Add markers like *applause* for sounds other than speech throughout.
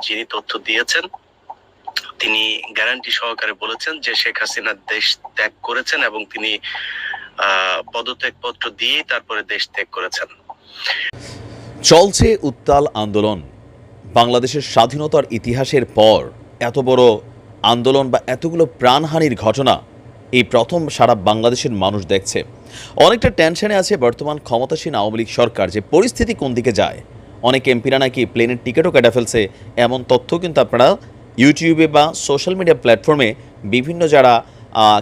যিনি তথ্য দিয়েছেন তিনি গ্যারান্টি সহকারে বলেছেন যে শেখ হাসিনা দেশ ত্যাগ করেছেন এবং তিনি আহ, পদত্যাগপত্র দিয়েই তারপরে দেশ ত্যাগ করেছেন। চলছে উত্তাল আন্দোলন। বাংলাদেশের স্বাধীনতার ইতিহাসের পর এত বড় আন্দোলন বা এতগুলো প্রাণহানির ঘটনা এই প্রথম সারা বাংলাদেশের মানুষ দেখছে। অনেকটা টেনশনে আছে বর্তমান ক্ষমতাসীন আওয়ামী লীগ সরকার যে পরিস্থিতি কোন দিকে যায়। অনেক এমপিরা নাকি প্লেনের টিকিটও কেটে ফেলছে। এমন তথ্য কিন্তু আপনারা ইউটিউবে বা সোশ্যাল মিডিয়া প্ল্যাটফর্মে বিভিন্ন যারা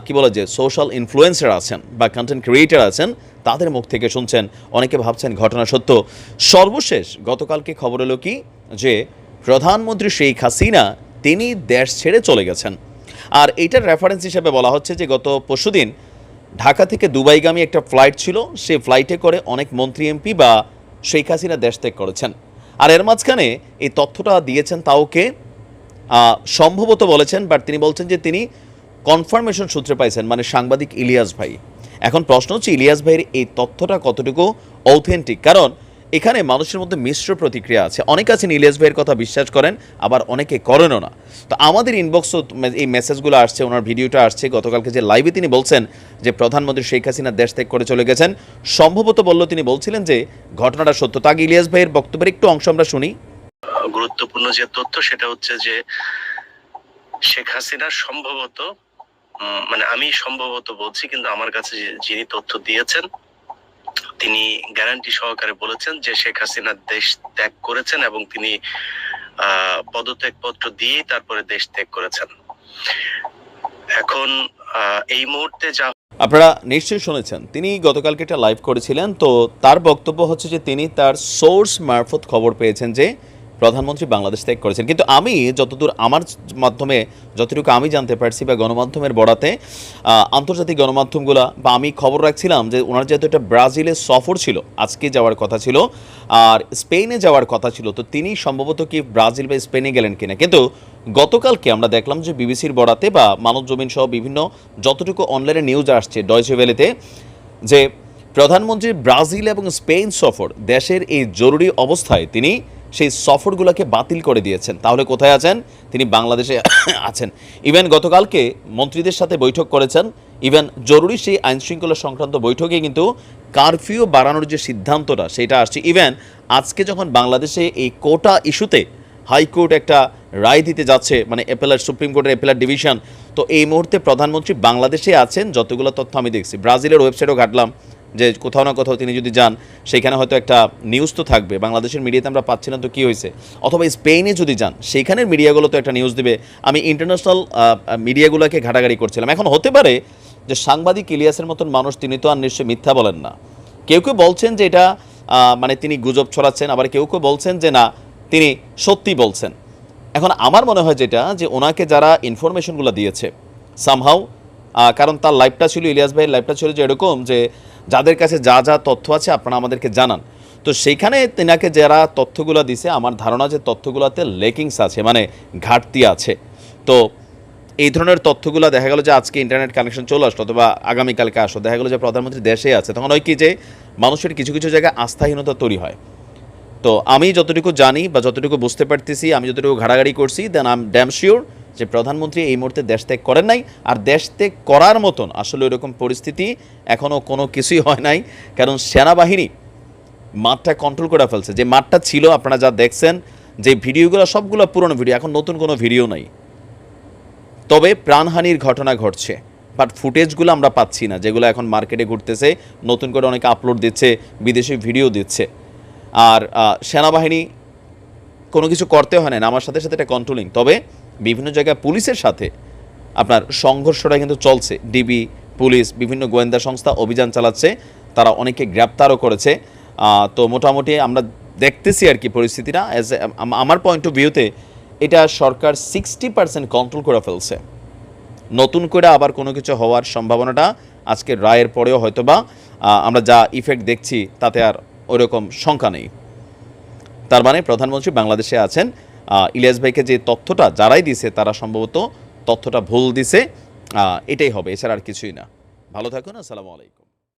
কি বলে যে সোশ্যাল ইনফ্লুয়েন্সার আছেন বা কন্টেন্ট ক্রিয়েটার আছেন, তাদের মুখ থেকে শুনছেন, অনেকে ভাবছেন ঘটনা সত্য। সর্বশেষ, গতকালকে খবর এলো কি? যে, প্রধানমন্ত্রী শেখ হাসিনা, তিনি দেশ ছেড়ে চলে গেছেন। আর এইটার রেফারেন্স হিসেবে বলা হচ্ছে যে, গত পরশুদিন ঢাকা থেকে দুবাইগামী একটা ফ্লাইট ছিল। সে ফ্লাইটে করে অনেক মন্ত্রী, এমপি বা শেখ হাসিনা দেশ ত্যাগ করেছেন। আর এর মাঝখানে এই তথ্যটা দিয়েছেন তাওকে সম্ভবত বলেছেন বাট তিনি বলছেন যে তিনি কনফার্মেশন সূত্রে পাইছেন মানে সাংবাদিক ইলিয়াস ভাই। এখন প্রশ্ন হচ্ছে, ইলিয়াস ভাইয়ের এই তথ্যটা কতটুকু অথেন্টিক কারণ এখানে মানুষের মধ্যে মিশ্র প্রতিক্রিয়া আছে। অনেকে আছেন, ইলিয়াস ভাইয়ের কথা বিশ্বাস করেন, আবার অনেকে করেনও না। তো আমাদের ইনবক্সও এই মেসেজগুলো আসছে, ওনার ভিডিওটা আসছে। গতকালকে যে লাইভে তিনি বলছেন যে প্রধানমন্ত্রী শেখ হাসিনা দেশ ত্যাগ করে চলে গেছেন, সম্ভবত বলল তিনি বলছিলেন যে ঘটনাটা সত্য। তাকে ইলিয়াস ভাইয়ের বক্তব্যের একটু অংশ আমরা শুনি। গুরুত্বপূর্ণ যে তথ্য সেটা হচ্ছে যে শেখ হাসিনা সম্ভবত মানে আমি সম্ভবত বলছি, কিন্তু আমার কাছে যিনি তথ্য দিয়েছেন তিনি গ্যারান্টি সহকারে বলেছেন যে শেখ হাসিনা দেশ ত্যাগ করেছেন এবং তিনি পদত্যাগ পত্র দিয়ে তারপরে দেশ ত্যাগ করেছেন। এখন এই মুহূর্তে যা আপনারা নিশ্চয়ই শুনেছেন, তিনি গতকালকে একটা লাইভ করেছিলেন, তো তার বক্তব্য হচ্ছে যে তিনি তার সোর্স মারফত খবর পেয়েছেন যে প্রধানমন্ত্রী বাংলাদেশ ত্যাগ করেছেন। কিন্তু আমি যতদূর আমার মাধ্যমে, যতটুকু আমি জানতে পারছি বা গণমাধ্যমের বড়াতে আন্তর্জাতিক গণমাধ্যমগুলো, বা আমি খবর রাখছিলাম যে ওনার যেহেতু একটা ব্রাজিলে সফর ছিল, আজকে যাওয়ার কথা ছিল, আর স্পেনে যাওয়ার কথা ছিল, তো তিনি সম্ভবত কি ব্রাজিল বা স্পেনে গেলেন কিনা? কিন্তু গতকালকে আমরা দেখলাম যে বিবিসির বরাতে বা মানব জমিন সহ বিভিন্ন যতটুকু অনলাইনে নিউজ আসছে ডয়চে ভ্যালিতে, যে প্রধানমন্ত্রী ব্রাজিল এবং স্পেন সফর দেশের এই জরুরি অবস্থায় তিনি সেই সফরগুলোকে বাতিল করে দিয়েছেন। তাহলে কোথায় আছেন? তিনি বাংলাদেশে *coughs* আছেন। ইভেন গতকালকে মন্ত্রীদের সাথে বৈঠক করেছেন। ইভেন জরুরি সেই আইন শৃঙ্খলা সংক্রান্ত বৈঠকে কিন্তু কারফিউ বাড়ানোর যে সিদ্ধান্তটা, সেটা আসছে। ইভেন আজকে যখন বাংলাদেশে এই কোটা ইস্যুতে হাইকোর্ট একটা রায় দিতে যাচ্ছে মানে এপেলার, সুপ্রিম কোর্টের এপেলার ডিভিশন, তো এই মুহূর্তে প্রধানমন্ত্রী বাংলাদেশে আছেন। যতগুলো তথ্য আমি দেখছি। ব্রাজিলের ওয়েবসাইটও ঘাটলাম। যে কোথাও না কোথাও তিনি যদি যান সেখানে হয়তো একটা নিউজ তো থাকবে। বাংলাদেশের মিডিয়াতে আমরা পাচ্ছি না তো কী হয়েছে? অথবা স্পেনে যদি যান, সেইখানের মিডিয়াগুলো তো একটা নিউজ দেবে। আমি ইন্টারন্যাশনাল মিডিয়াগুলোকে ঘাটাঘাটি করছিলাম। এখন হতে পারে যে সাংবাদিক ইলিয়াসের মতন মানুষ তিনি তো আর নিশ্চয়ই মিথ্যা বলেন না। কেউ কেউ বলছেন যে এটা মানে তিনি গুজব ছড়াচ্ছেন, আবার কেউ কেউ বলছেন যে না, তিনি সত্যি বলছেন। এখন আমার মনে হয় যেটা, যে ওনাকে যারা ইনফরমেশনগুলো দিয়েছে সামহাও কারণ তার লাইফটা ছিল, ইলিয়াস ভাইয়ের লাইফটা ছিল যে এরকম যে যাদের কাছে যা যা তথ্য আছে আপনারা আমাদেরকে জানান। তো সেইখানে তেনাকে যারা তথ্যগুলো দিছে, আমার ধারণা যে তথ্যগুলোতে লেকিংস আছে মানে ঘাটতি আছে। তো এই ধরনের তথ্যগুলো দেখা গেল যে আজকে ইন্টারনেট কানেকশন চলে আসলো, অথবা আগামীকালকে আসলো। দেখা গেলো যে প্রধানমন্ত্রী দেশে আছে, তখন হয় কি যে মানুষের কিছু কিছু জায়গায় আস্থাহীনতা তৈরি হয়। তো আমি যতটুকু জানি বা যতটুকু বুঝতে পারতেছি, আমি যতটুকু ঘাড়াঘাড়ি করছি দেন আম ড্যাম শিওর যে প্রধানমন্ত্রী এই মুহূর্তে দেশ ত্যাগ করেন নাই। আর দেশ ত্যাগ করার মতন আসলে এরকম পরিস্থিতি এখনও কোনো কিছুই হয় নাই। কারণ সেনাবাহিনী মাঠটা কন্ট্রোল করে ফেলছে। যে মাঠটা ছিল, আপনারা যা দেখছেন, যে ভিডিওগুলো, সবগুলো পুরনো ভিডিও, এখন নতুন কোনো ভিডিও নাই। তবে প্রাণহানির ঘটনা ঘটছে বাট ফুটেজগুলো আমরা পাচ্ছি না, যেগুলো এখন মার্কেটে ঘুরতেছে, নতুন করে অনেকে আপলোড দিচ্ছে, বিদেশি ভিডিও দিচ্ছে। আর সেনাবাহিনী কোনো কিছু করতে হয় না, আমার সাথে সাথে এটা কন্ট্রোলিং তবে বিভিন্ন জায়গায় পুলিশের সাথে আপনার সংঘর্ষটা কিন্তু চলছে। ডিবি, পুলিশ, বিভিন্ন গোয়েন্দা সংস্থা অভিযান চালাচ্ছে, তারা অনেকে গ্রেপ্তারও করেছে। তো মোটামুটি আমরা দেখতেছি আর কি পরিস্থিতিটা। অ্যাজ আমার পয়েন্ট অফ ভিউতে এটা সরকার সিক্সটি পার্সেন্ট কন্ট্রোল করে ফেলছে। নতুন করে আবার কোনো কিছু হওয়ার সম্ভাবনাটা আজকে রায়ের পরেও হয়তো বা আমরা যা ইফেক্ট দেখছি, তাতে আর ওইরকম সংখ্যা নেই। তার মানে প্রধানমন্ত্রী বাংলাদেশে আছেন। ইলিয়াস ভাইকে যে তথ্যটা যারাই দিছে, তারা সম্ভবত তথ্যটা ভুল দিছে। এটাই হবে, এছাড়া আর কিছুই না। ভালো থাকুন, আসসালামু আলাইকুম।